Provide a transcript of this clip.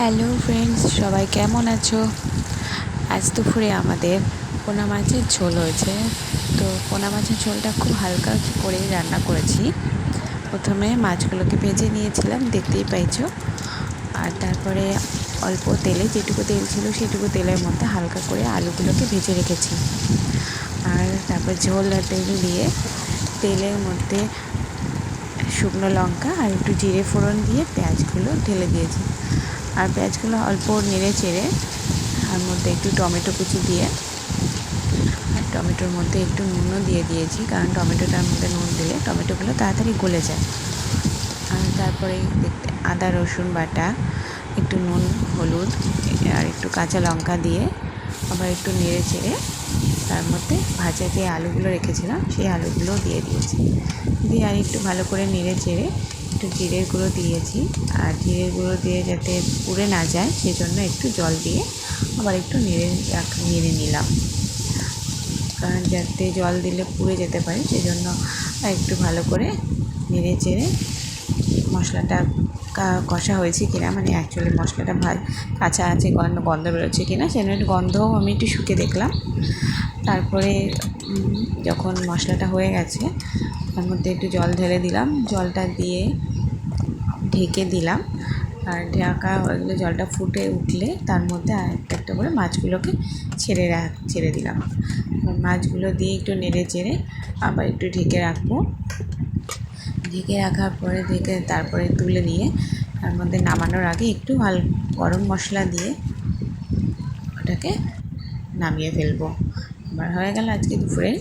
Hello friends সবাই কেমন আছো? আজ দুপুরে আমাদের পোনা মাছের ঝোল হয়েছে। তো পোনা মাছের ঝোলটা খুব হালকা করে রান্না করেছি। প্রথমে মাছগুলোকে ভেজে নিয়েছিলাম, দেখতেই পাইছো। আর তারপরে অল্প তেলে যেটুকু তেল ছিল সেটুকু তেলের মধ্যে হালকা করে আলুগুলোকে ভেজে রেখেছি। আর তারপর ঝোল আর তেল দিয়ে তেলের মধ্যে শুকনো লঙ্কা আর একটু জিরে ফোড়ন দিয়ে পেঁয়াজগুলো ঢেলে দিয়েছি। আর পেঁয়াজগুলো অল্প নেড়ে চেড়ে, তার মধ্যে একটু টমেটো কুচি দিয়ে, আর টমেটোর মধ্যে একটু নুনও দিয়ে দিয়েছি, কারণ টমেটোটার মধ্যে নুন দিলে টমেটোগুলো তাড়াতাড়ি গলে যায়। আর তারপরে দেখতে আদা, রসুন বাটা, একটু নুন, হলুদ, আর একটু কাঁচা লঙ্কা দিয়ে আবার একটু নেড়ে চেড়ে, তার মধ্যে ভাজা যে আলুগুলো রেখেছিলাম, সেই আলুগুলো দিয়ে দিয়েছি। দিয়ে আর একটু ভালো করে নেড়ে চেড়ে একটু জিরের গুঁড়ো দিয়েছি। আর জিরের গুঁড়ো দিয়ে যাতে পুড়ে না যায়, সেজন্য একটু জল দিয়ে আবার একটু নেড়ে নেড়ে নিলাম। কারণ যাতে জল দিলে পুড়ে যেতে পারে, সেজন্য একটু ভালো করে নেড়ে চেড়ে মশলাটা কষা হয়েছে কিনা মানে অ্যাকচুয়ালি মশলাটা ভাজ, কাঁচা আছে, গন্ধ গন্ধ বেরোচ্ছে কিনা সেজন্য একটু গন্ধও আমি একটু শুকে দেখলাম। তারপরে যখন মশলাটা হয়ে গেছে, তার মধ্যে একটু জল ঢেলে দিলাম। জলটা দিয়ে ঢেকে দিলাম। আর ঢাকা হয়ে গেলে জলটা ফুটে উঠলে তার মধ্যে একটা একটা করে মাছগুলোকে ছেড়ে রাখ ছেড়ে দিলাম। মাছগুলো দিয়ে একটু নেড়ে চেড়ে আবার একটু ঢেকে রাখব। ঢেকে রাখার পরে ঢেকে তারপরে তুলে নিয়ে তার মধ্যে নামানোর আগে একটু হাল গরম মশলা দিয়ে ওটাকে নামিয়ে ফেলব। আমার হয়ে গেল আজকে দুপুরের